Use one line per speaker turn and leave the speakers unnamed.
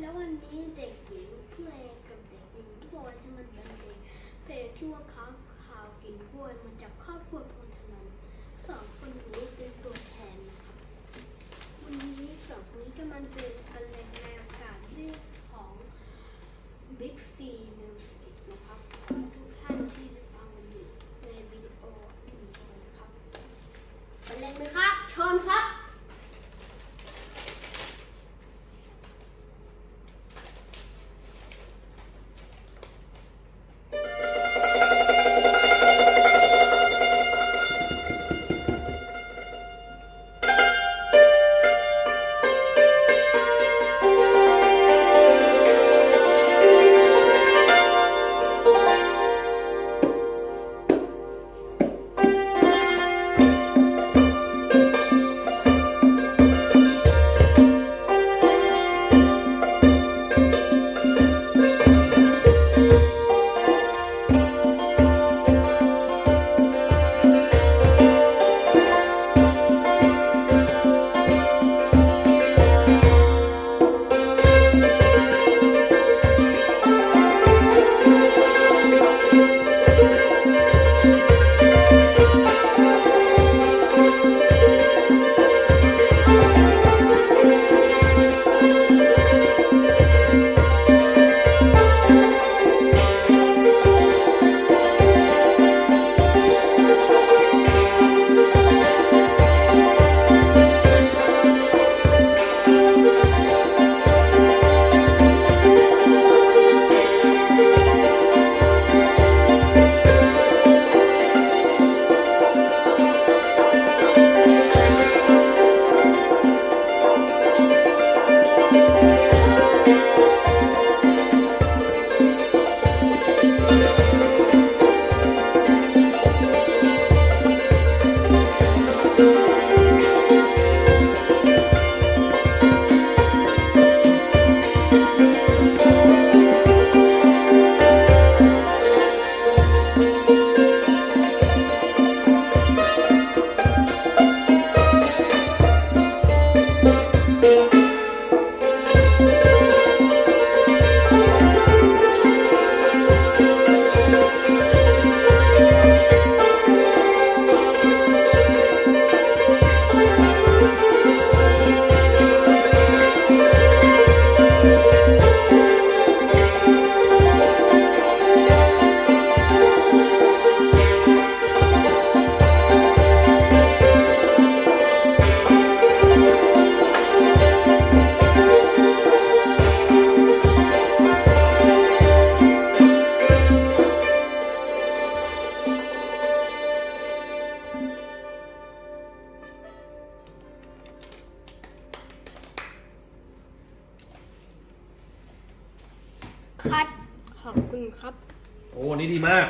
แล้ววันนี้เด็กหญิงเพลงกับเด็กหญิงพลอยจะมันเป็นเพลงเพลงที่ว่าค้างคาวกินกล้วยมาจากครอบครัวพลธนันสองคนนี้เป็นตัวแทนนะครับวันนี้สองคนนี้จะมันเป็นบรรเลงในอากาศเรื่องของบิ๊กซี คัด ขอบคุณครับ
โอ้นี่ดีมาก